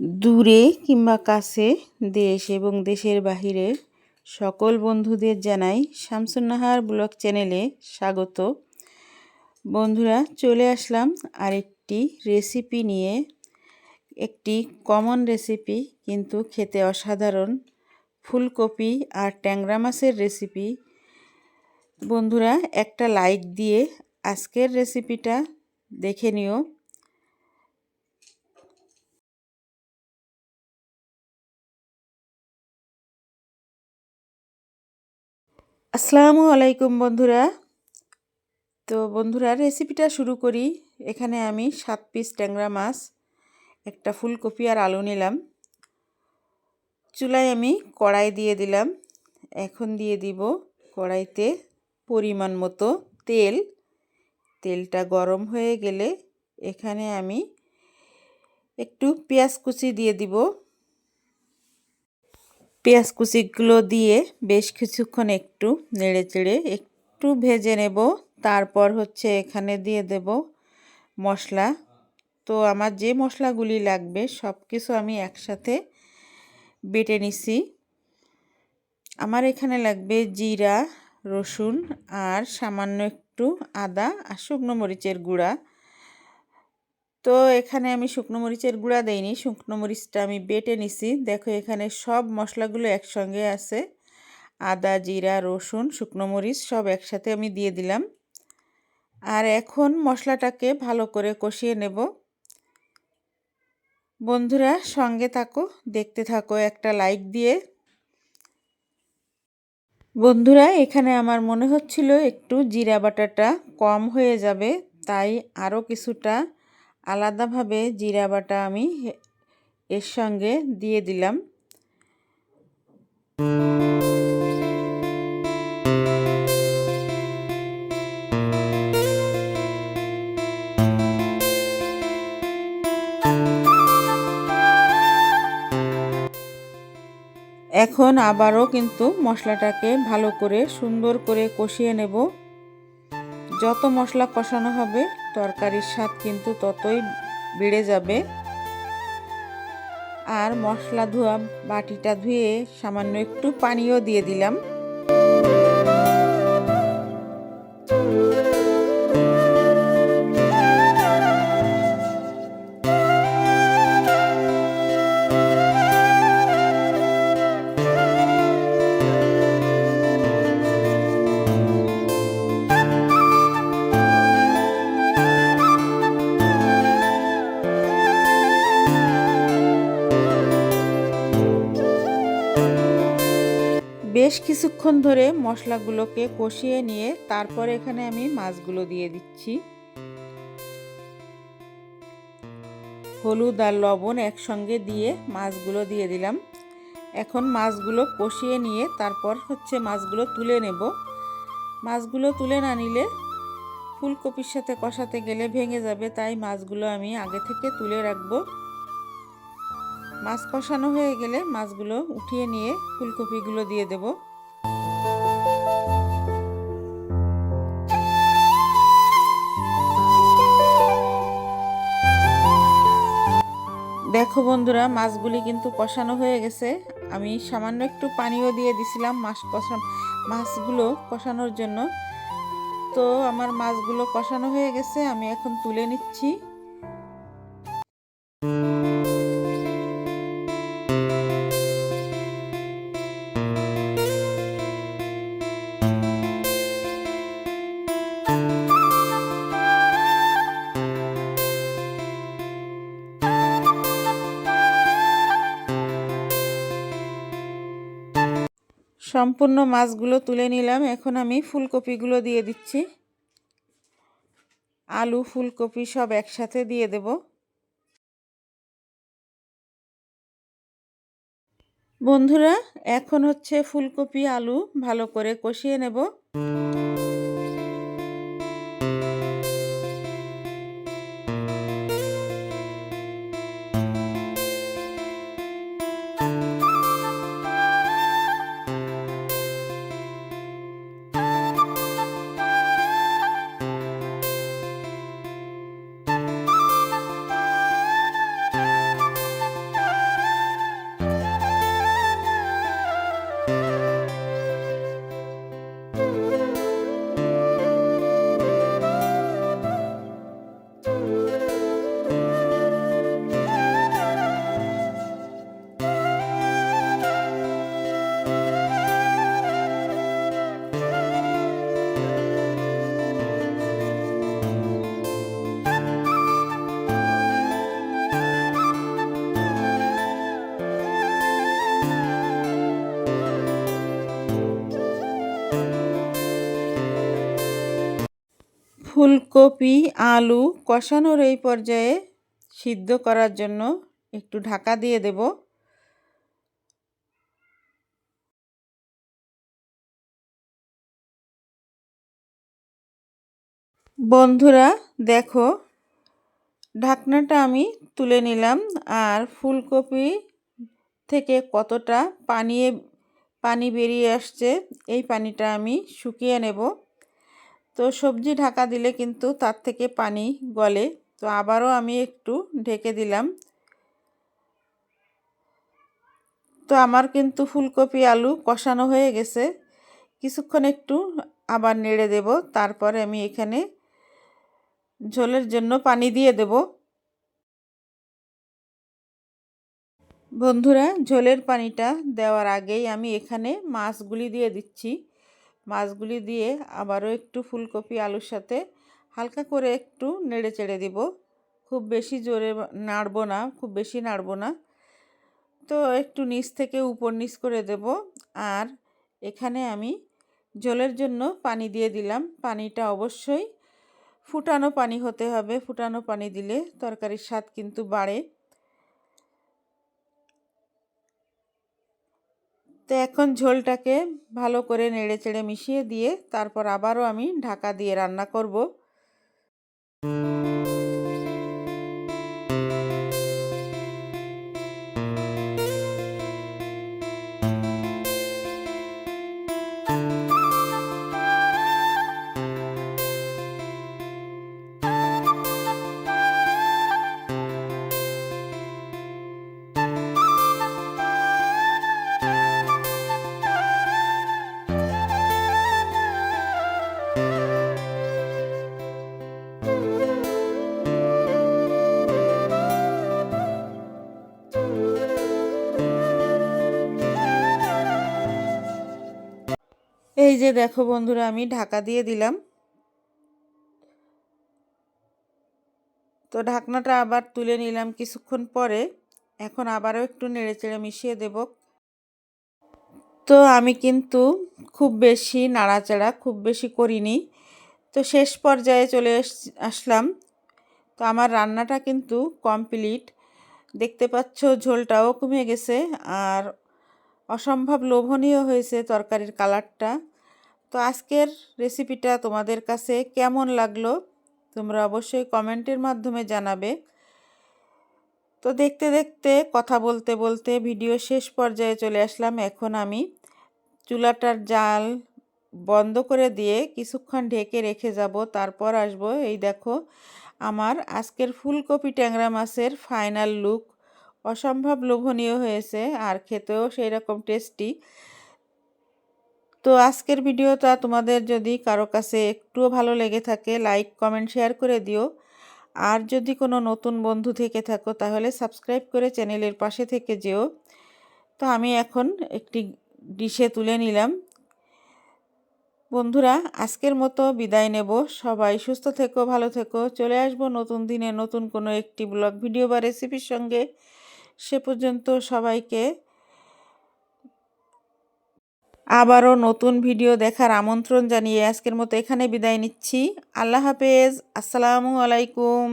দূরে কিংবা কাছে দেশ এবং দেশের বাহিরে সকল বন্ধুদের জানাই শামসুন্নাহার ব্লগ চ্যানেলে স্বাগত। বন্ধুরা, চলে আসলাম আরেকটি রেসিপি নিয়ে। একটি কমন রেসিপি, কিন্তু খেতে অসাধারণ। ফুলকপি আর ট্যাংরা মাছের রেসিপি। বন্ধুরা, একটা লাইক দিয়ে আজকের রেসিপিটা দেখে নিও। আসসালামু আলাইকুম বন্ধুরা। তো বন্ধুরা রেসিপিটা শুরু করি। এখানে আমি সাত পিস ট্যাংরা মাছ, একটা ফুলকপি আর আলু নিলাম। চুলায় আমি কড়াই দিয়ে দিলাম। এখন দিয়ে দিব কড়াইতে পরিমাণ মতো তেল। তেলটা গরম হয়ে গেলে এখানে আমি একটু পেঁয়াজ কুচি দিয়ে দিব। পেঁয়াজ কুচিগুলো দিয়ে বেশ কিছুক্ষণ একটু নেড়ে চেড়ে একটু ভেজে নেব। তারপর হচ্ছে এখানে দিয়ে দেব মশলা। তো আমার যে মশলাগুলি লাগবে সব কিছু আমি একসাথে বেটে নিছি। আমার এখানে লাগবে জিরা, রসুন আর সামান্য একটু আদা আর শুকনো মরিচের গুঁড়া। তো এখানে আমি শুকনো মরিচের গুঁড়া দেইনি, শুকনো মরিচটা আমি বেটে নিছি। দেখো এখানে সব মশলাগুলো একসঙ্গে আছে। আদা, জিরা, রসুন, শুকনো মরিচ সব একসাথে আমি দিয়ে দিলাম। আর এখন মশলাটাকে ভালো করে কষিয়ে নেব। বন্ধুরা সঙ্গে থাকো, দেখতে থাকো একটা লাইক দিয়ে। বন্ধুরা এখানে আমার মনে হচ্ছিল একটু জিরা বাটাটা কম হয়ে যাবে, তাই আরও কিছুটা আলাদাভাবে জিরা বাটা আমি এর সঙ্গে দিয়ে দিলাম। এখন আবারও কিন্তু মশলাটাকে ভালো করে সুন্দর করে কষিয়ে নেব। যত মশলা কষানো হবে তরকারির স্বাদ কিন্তু ততই বেড়ে যাবে। আর মশলা ধোয়া বাটিটা ধুয়ে সামান্য একটু পানিও দিয়ে দিলাম। বেশ কিছুক্ষণ ধরে মশলাগুলোকে কষিয়ে নিয়ে তারপর এখানে আমি মাছগুলো দিয়ে দিচ্ছি। হলুদ আর লবণ একসঙ্গে দিয়ে মাছগুলো দিয়ে দিলাম। এখন মাছগুলো কষিয়ে নিয়ে তারপর হচ্ছে মাছগুলো তুলে নেব। মাছগুলো তুলে না নিলে ফুলকপির সাথে কষাতে গেলে ভেঙে যাবে, তাই মাছগুলো আমি আগে থেকে তুলে রাখব। মাছ কষানো হয়ে গেলে মাছগুলো উঠিয়ে নিয়ে ফুলকপিগুলো দিয়ে দেব। দেখো বন্ধুরা, মাছগুলি কিন্তু কষানো হয়ে গেছে। আমি সামান্য একটু পানিও দিয়ে দিছিলাম মাছ কষা, মাছগুলো কষানোর জন্য। তো আমার মাছগুলো কষানো হয়ে গেছে, আমি এখন তুলে নিচ্ছি। সম্পূর্ণ মাছগুলো তুলে নিলাম। এখন আমি ফুলকপিগুলো দিয়ে দিচ্ছি। আলু, ফুলকপি সব একসাথে দিয়ে দেব। বন্ধুরা, এখন হচ্ছে ফুলকপি, আলু ভালো করে কষিয়ে নেব। ফুলকপি, আলু কষানোর এই পর্যায়ে সিদ্ধ করার জন্য একটু ঢাকা দিয়ে দেব। বন্ধুরা, দেখো, ঢাকনাটা আমি তুলে নিলাম। আর ফুলকপি থেকে কতটা পানি পানি বেরিয়ে আসছে, এই পানিটা আমি শুকিয়ে নেব। তো সবজি ঢাকা দিলে কিন্তু তার থেকে পানি গলে। তো আবারও আমি একটু ঢেকে দিলাম। তো আমার কিন্তু ফুলকপি, আলু কষানো হয়ে গেছে। কিছুক্ষণ একটু আবার নেড়ে দেব। তারপরে আমি এখানে ঝোলের জন্য পানি দিয়ে দেব। বন্ধুরা, ঝোলের পানিটা দেওয়ার আগেই আমি এখানে মাছগুলি দিয়ে দিচ্ছি। মাছগুলি দিয়ে আবারও একটু ফুলকপি, আলুর সাথে হালকা করে একটু নেড়ে চেড়ে দিব। খুব বেশি জোরে নাড়বো না, খুব বেশি নাড়বো না। তো একটু নিচ থেকে উপর নিচ করে দেব। আর এখানে আমি জলের জন্য পানি দিয়ে দিলাম। পানিটা অবশ্যই ফুটানো পানি হতে হবে। ফুটানো পানি দিলে তরকারির স্বাদ কিন্তু বাড়ে। তো এখন ঝোলটাকে ভালো করে নেড়ে চেড়ে মিশিয়ে দিয়ে তারপর আবারও আমি ঢাকা দিয়ে রান্না করব। এই যে দেখো বন্ধুরা, আমি ঢাকা দিয়ে দিলাম। তো ঢাকনাটা আবার তুলে নিলাম কিছুক্ষণ পরে। এখন আবারও একটু নেড়ে চেড়ে মিশিয়ে দেব। তো আমি কিন্তু খুব বেশি নাড়াচাড়া, খুব বেশি করিনি। তো শেষ পর্যায়ে চলে আসলাম। তো আমার রান্নাটা কিন্তু কমপ্লিট। দেখতে পাচ্ছ ঝোলটাও কমে গেছে। আর অসম্ভব লোভনীয় হয়েছে তরকারির কালারটা। তো আজকের রেসিপিটা তোমাদের কাছে কেমন লাগল, তোমরা অবশ্যই কমেন্টের মাধ্যমে জানাবে। তো দেখতে দেখতে, কথা বলতে বলতে ভিডিও শেষ পর্যায়ে চলে আসলাম। এখন আমি চুলাটার জাল বন্ধ করে দিয়ে কিছুক্ষণ ঢেকে রেখে যাব। তারপর আসব, এই দেখো, আমার আজকের ফুলকপি ট্যাংরা মাছের ফাইনাল লুক অসম্ভব লোভনীয় হয়েছে, আর খেতেও সেই রকম টেস্টি তো আজকের ভিডিওটা তোমাদের যদি কারও কাছে একটুও ভালো লেগে থাকে লাইক কমেন্ট শেয়ার করে দিও। আর যদি কোনো নতুন বন্ধু থেকে থাকো, তাহলে সাবস্ক্রাইব করে চ্যানেলের পাশে থেকে যেও। তো আমি এখন একটি ডিশে তুলে নিলাম। বন্ধুরা, আজকের মতো বিদায় নেব। সবাই সুস্থ থেকো, ভালো থেকো। চলে আসব নতুন দিনে নতুন কোনো একটি ব্লগ ভিডিও বা রেসিপির সঙ্গে। সে পর্যন্ত সবাইকে আবারও নতুন ভিডিও দেখার আমন্ত্রণ জানিয়ে আজকের মতো এখানে বিদায় নিচ্ছি। আল্লাহ হাফেজ। আসসালামু আলাইকুম।